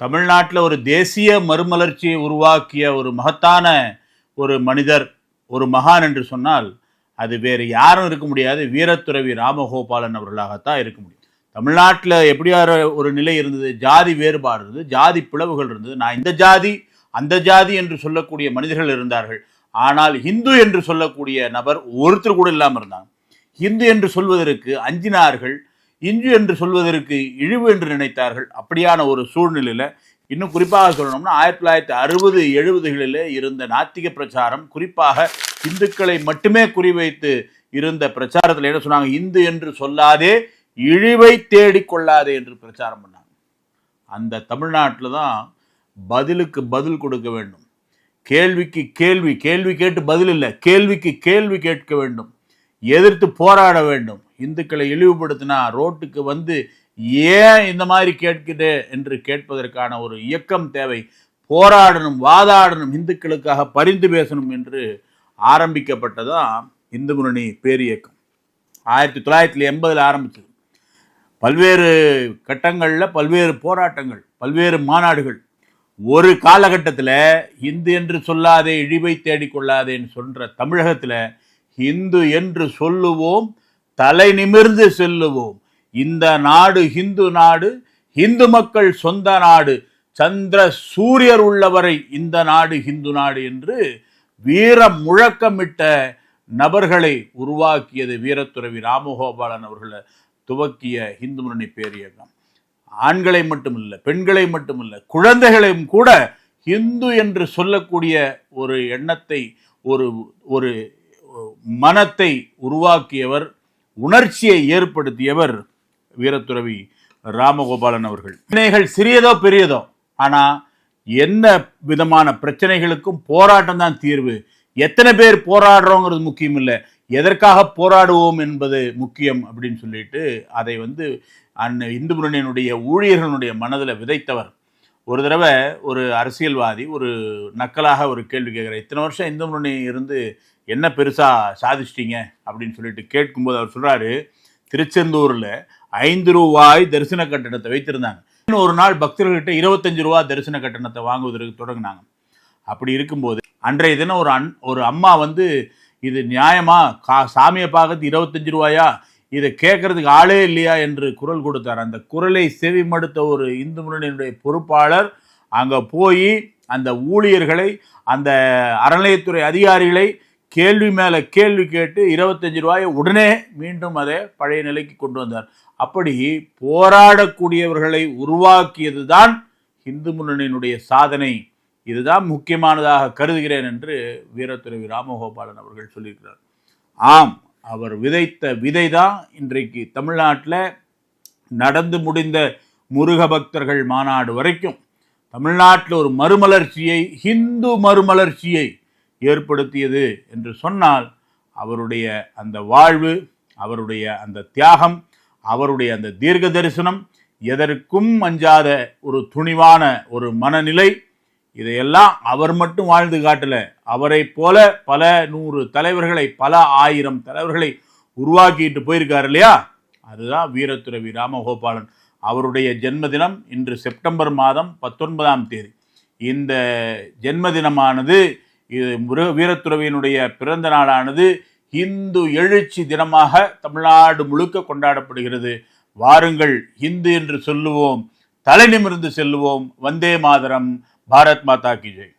தமிழ்நாட்டில் ஒரு தேசிய மறுமலர்ச்சியை உருவாக்கிய ஒரு மகத்தான ஒரு மனிதர் ஒரு மகான் என்று சொன்னால் அது வேறு யாரும் இருக்க முடியாது. வீரத்துறவி ராமகோபாலன் அவர்களாகத்தான் இருக்க முடியும். தமிழ்நாட்டில் எப்படியார ஒரு நிலை இருந்தது? ஜாதி வேறுபாடு இருந்தது ஜாதி பிளவுகள் இருந்தது. நான் இந்த ஜாதி அந்த ஜாதி என்று சொல்லக்கூடிய மனிதர்கள் இருந்தார்கள். ஆனால் ஹிந்து என்று சொல்லக்கூடிய நபர் ஒருத்தர் கூட இல்லாமல் இருந்தாங்க. ஹிந்து என்று சொல்வதற்கு அஞ்சினார்கள். இஞ்சு என்று சொல்வதற்கு இழிவு என்று நினைத்தார்கள். அப்படியான ஒரு சூழ்நிலையில் இன்னும் குறிப்பாக சொல்லணும்னா ஆயிரத்தி தொள்ளாயிரத்தி அறுபது எழுபதுகளில் இருந்த நாத்திக பிரச்சாரம் குறிப்பாக இந்துக்களை மட்டுமே குறிவைத்து இருந்த பிரச்சாரத்தில் என்ன சொன்னாங்க? இந்து என்று சொல்லாதே இழிவை தேடிக்கொள்ளாதே என்று பிரச்சாரம் பண்ணாங்க. அந்த தமிழ்நாட்டில் தான் பதிலுக்கு பதில் கொடுக்க வேண்டும். கேள்விக்கு கேள்வி கேள்வி கேட்டு பதில் இல்லை. கேள்விக்கு கேள்வி கேட்க வேண்டும். எதிர்த்து போராட வேண்டும். இந்துக்களை இழிவுபடுத்தினா ரோட்டுக்கு வந்து ஏன் இந்த மாதிரி கேட்குது என்று கேட்பதற்கான ஒரு இயக்கம் தேவை. போராடணும் வாதாடணும் இந்துக்களுக்காக பரிந்து பேசணும் என்று ஆரம்பிக்கப்பட்டதான் இந்து முன்னணி பேரியக்கம் ஆயிரத்தி தொள்ளாயிரத்தி எண்பதில் ஆரம்பிச்சது பல்வேறு கட்டங்களில் பல்வேறு போராட்டங்கள் பல்வேறு மாநாடுகள். ஒரு காலகட்டத்தில் இந்து என்று சொல்லாதே இழிவை தேடிக்கொள்ளாதேன்னு சொல்கிற தமிழகத்தில் இந்து என்று சொல்லுவோம் தலை நிமிர்ந்து செல்லுவோம். இந்த நாடு ஹிந்து நாடு ஹிந்து மக்கள் சொந்த நாடு. சந்திர சூரியர் உள்ளவரை இந்த நாடு ஹிந்து நாடு என்று வீர முழக்கமிட்ட நபர்களை உருவாக்கியது வீரத்துறவி ராமகோபாலன் அவர்களை துவக்கிய இந்து முன்னணி பேரியக்கம் ஆண்களை மட்டுமல்ல பெண்களை மட்டுமல்ல குழந்தைகளையும் கூட இந்து என்று சொல்லக்கூடிய ஒரு எண்ணத்தை ஒரு ஒரு மனத்தை உருவாக்கியவர் உணர்ச்சியை ஏற்படுத்தியவர் வீரத்துறவி ராமகோபாலன் அவர்கள். பிரச்சனைகள் சிறியதோ பெரியதோ ஆனால் என்ன விதமான பிரச்சனைகளுக்கும் போராட்டம் தான் தீர்வு. எத்தனை பேர் போராடுறோங்கிறது முக்கியம் இல்லை. எதற்காக போராடுவோம் என்பது முக்கியம் அப்படின்னு சொல்லிட்டு அதை வந்து அந் இந்து முன்னணியினுடைய ஊழியர்களுடைய மனதில் விதைத்தவர் ஒரு தடவை ஒரு அரசியல்வாதி ஒரு நக்கலாக ஒரு கேள்வி கேட்குறார். இத்தனை வருஷம் இந்து முன்னணி இருந்து என்ன பெருசாக சாதிச்சிட்டிங்க? அப்படின்னு சொல்லிட்டு கேட்கும்போது அவர் சொல்கிறாரு திருச்செந்தூரில் ஐந்து ரூபாய் தரிசன கட்டணத்தை வைத்திருந்தாங்க. இன்னும் ஒரு நாள் பக்தர்கள்கிட்ட இருபத்தஞ்சு ரூபா தரிசன கட்டணத்தை வாங்குவதற்கு தொடங்கினாங்க. அப்படி இருக்கும்போது அன்றைய தினம் ஒரு அன் ஒரு அம்மா வந்து இது நியாயமா கா சாமியை பார்க்கறது இருபத்தஞ்சு ரூபாயா? இதை கேட்கறதுக்கு ஆளே இல்லையா என்று குரல் கொடுத்தார். அந்த குரலை செவிமடுத்த ஒரு இந்து முன்னணியினுடைய பொறுப்பாளர் அங்கே போய் அந்த ஊழியர்களை அந்த அறநிலையத்துறை அதிகாரிகளை கேள்வி மேலே கேள்வி கேட்டு இருபத்தஞ்சு ரூபாயை உடனே மீண்டும் அதை பழைய நிலைக்கு கொண்டு வந்தார். அப்படி போராடக்கூடியவர்களை உருவாக்கியது தான் இந்து முன்னணியினுடைய சாதனை. இதுதான் முக்கியமானதாக கருதுகிறேன் என்று வீரத்துறவி ராமகோபாலன் அவர்கள் சொல்லியிருக்கிறார். ஆம் அவர் விதைத்த விதை தான் இன்றைக்கு தமிழ்நாட்டில் நடந்து முடிந்த முருக பக்தர்கள் மாநாடு வரைக்கும் தமிழ்நாட்டில் ஒரு மறுமலர்ச்சியை ஹிந்து மறுமலர்ச்சியை ஏற்படுத்தியது என்று சொன்னால் அவருடைய அந்த வாழ்வு அவருடைய அந்த தியாகம் அவருடைய அந்த தீர்க்க தரிசனம் எதற்கும் அஞ்சாத ஒரு துணிவான ஒரு மனநிலை இதையெல்லாம் அவர் மட்டும் வாழ்ந்து காட்டல. அவரை போல பல நூறு தலைவர்களை பல ஆயிரம் தலைவர்களை உருவாக்கிட்டு போயிருக்காரு இல்லையா? அதுதான் வீரத்துறவி ராமகோபாலன். அவருடைய ஜென்மதினம் இன்று செப்டம்பர் மாதம் பத்தொன்பதாம் தேதி. இந்த ஜென்மதினமானது இது முரு வீரத்துறவியினுடைய பிறந்த நாளானது இந்து எழுச்சி தினமாக தமிழ்நாடு முழுக்க கொண்டாடப்படுகிறது. வாருங்கள் இந்து என்று சொல்லுவோம் தலை நிமிர்ந்து செல்லுவோம். வந்தே மாதரம். ભારત માતા કી જય.